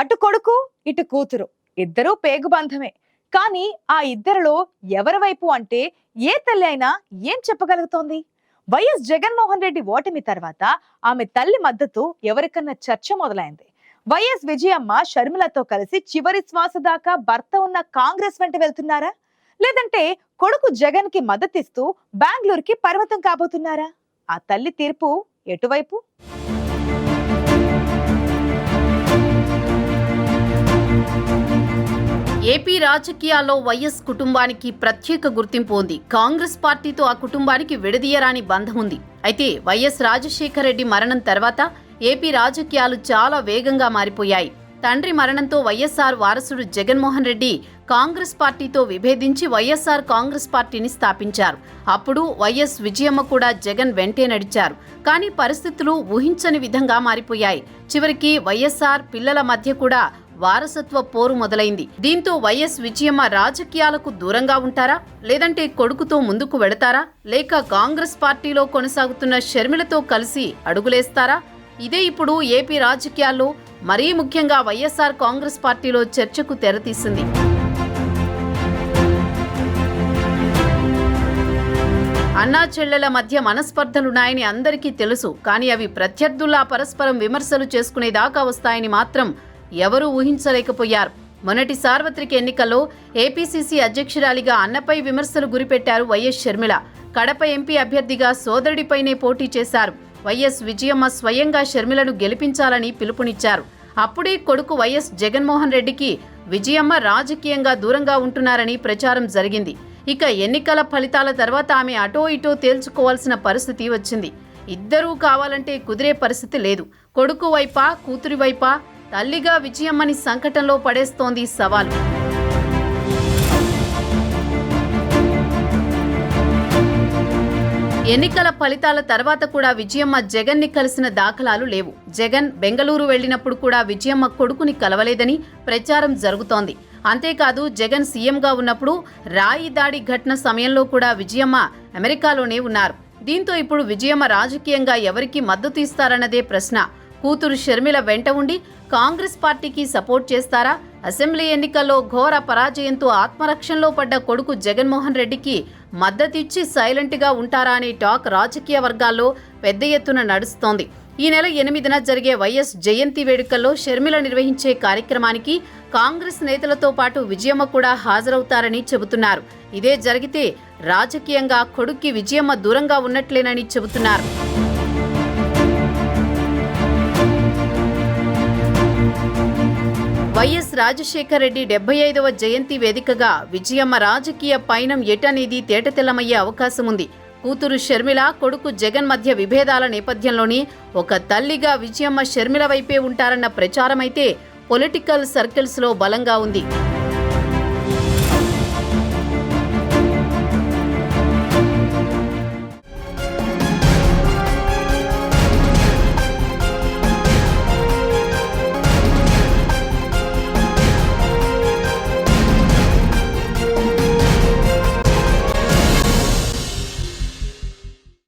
అటు కొడుకు ఇటు కూతురు. ఇద్దరూ పేగుబంధమే కానీ ఆ ఇద్దరిలో ఎవరి వైపు అంటే ఏ తల్లి అయినా ఏం చెప్పగలుగుతోంది? వైఎస్ జగన్మోహన్ రెడ్డి ఓటమి తర్వాత ఆమె తల్లి మద్దతు ఎవరికన్నా చర్చ మొదలైంది. వైఎస్ విజయమ్మ షర్మిలతో కలిసి చివరి శ్వాస దాకా భర్త ఉన్న కాంగ్రెస్ వెంట వెళ్తున్నారా? లేదంటే కొడుకు జగన్కి మద్దతిస్తూ బెంగళూరుకి పర్వతం కాబోతున్నారా? ఆ తల్లి తీర్పు ఎటువైపు? ఏపీ రాజకీయాల్లో వైఎస్ కుటుంబానికి ప్రత్యేక గుర్తింపు ఉంది. కాంగ్రెస్ పార్టీతో ఆ కుటుంబానికి విడదీయరాని బంధం ఉంది. అయితే వైఎస్ రాజశేఖర రెడ్డి మరణం తర్వాత ఏపీ రాజకీయాలు చాలా వేగంగా మారిపోయాయి. తండ్రి మరణంతో వైఎస్ఆర్ వారసుడు జగన్మోహన్ రెడ్డి కాంగ్రెస్ పార్టీతో విభేదించి వైఎస్ఆర్ కాంగ్రెస్ పార్టీని స్థాపించారు. అప్పుడు వైఎస్ విజయమ్మ కూడా జగన్ వెంటే నడిచారు. కానీ పరిస్థితులు ఊహించని విధంగా మారిపోయాయి. చివరికి వైఎస్ఆర్ పిల్లల మధ్య కూడా వారసత్వ పోరు మొదలైంది. దీంతో వైఎస్ విజయమ్మ రాజకీయాలకు దూరంగా ఉంటారా? లేదంటే కొడుకుతో ముందుకు వెడతారా లేక కాంగ్రెస్ పార్టీలో కొనసాగుతున్న షర్మిలతో కలిసి అడుగులేస్తారా? ఇదే ఇప్పుడు ఏపీ రాజకీయాల్లో మరీ ముఖ్యంగా వైఎస్ఆర్ కాంగ్రెస్ పార్టీలో చర్చకు తెరతీసింది. అన్నా చెల్లెల మధ్య మనస్పర్ధలున్నాయని అందరికీ తెలుసు. కానీ అవి ప్రత్యర్థుల్లా పరస్పరం విమర్శలు చేసుకునేదాకా వస్తాయని మాత్రం ఎవరూ ఊహించలేకపోయారు. మొన్నటి సార్వత్రిక ఎన్నికల్లో ఏపీసీసీ అధ్యక్షురాలిగా అన్నపై విమర్శలు గురిపెట్టారు వైఎస్ షర్మిల. కడప ఎంపీ అభ్యర్థిగా సోదరుడిపైనే పోటీ చేశారు. వైఎస్ విజయమ్మ స్వయంగా షర్మిలను గెలిపించాలని పిలుపునిచ్చారు. అప్పుడే కొడుకు వైఎస్ జగన్మోహన్ రెడ్డికి విజయమ్మ రాజకీయంగా దూరంగా ఉంటున్నారని ప్రచారం జరిగింది. ఇక ఎన్నికల ఫలితాల తర్వాత ఆమె అటో ఇటో తేల్చుకోవాల్సిన పరిస్థితి వచ్చింది. ఇద్దరూ కావాలంటే కుదిరే పరిస్థితి లేదు. కొడుకు వైపా కూతురి వైపా? తల్లిగా విజయమ్మని సంకటంలో పడేస్తోంది ఈ సవాలు. ఎన్నికల ఫలితాల తర్వాత కూడా విజయమ్మ జగన్ని కలిసిన దాఖలాలు లేవు. జగన్ బెంగళూరు వెళ్ళినప్పుడు కూడా విజయమ్మ కొడుకుని కలవలేదని ప్రచారం జరుగుతోంది. అంతేకాదు జగన్ సీఎంగా ఉన్నప్పుడు రాయి దాడి ఘటన సమయంలో కూడా విజయమ్మ అమెరికాలోనే ఉన్నారు. దీంతో ఇప్పుడు విజయమ్మ రాజకీయంగా ఎవరికి మద్దతు ఇస్తారన్నదే ప్రశ్న. కూతురు షర్మిల వెంట ఉండి కాంగ్రెస్ పార్టీకి సపోర్ట్ చేస్తారా? అసెంబ్లీ ఎన్నికల్లో ఘోర పరాజయంతో ఆత్మరక్షణలో పడ్డ కొడుకు జగన్మోహన్ రెడ్డికి మద్దతిచ్చి సైలెంట్గా ఉంటారా అనే టాక్ రాజకీయ వర్గాల్లో పెద్ద ఎత్తున నడుస్తోంది. ఈ నెల ఎనిమిదిన జరిగే వైఎస్ జయంతి వేడుకల్లో షర్మిల నిర్వహించే కార్యక్రమానికి కాంగ్రెస్ నేతలతో పాటు విజయమ్మ కూడా హాజరవుతారని చెబుతున్నారు. ఇదే జరిగితే రాజకీయంగా కొడుక్కి విజయమ్మ దూరంగా ఉన్నట్లేనని చెబుతున్నారు. వైఎస్ రాజశేఖర రెడ్డి డెబ్బై ఐదవ జయంతి వేదికగా విజయమ్మ రాజకీయ పయనం ఎటనేది తేటతెల్లమయ్యే అవకాశం ఉంది కూతురు షర్మిల కొడుకు జగన్ మధ్య విభేదాల నేపథ్యంలోని ఒక తల్లిగా విజయమ్మ షర్మిల వైపే ఉంటారన్న ప్రచారమైతే పొలిటికల్ సర్కిల్స్లో బలంగా ఉంది.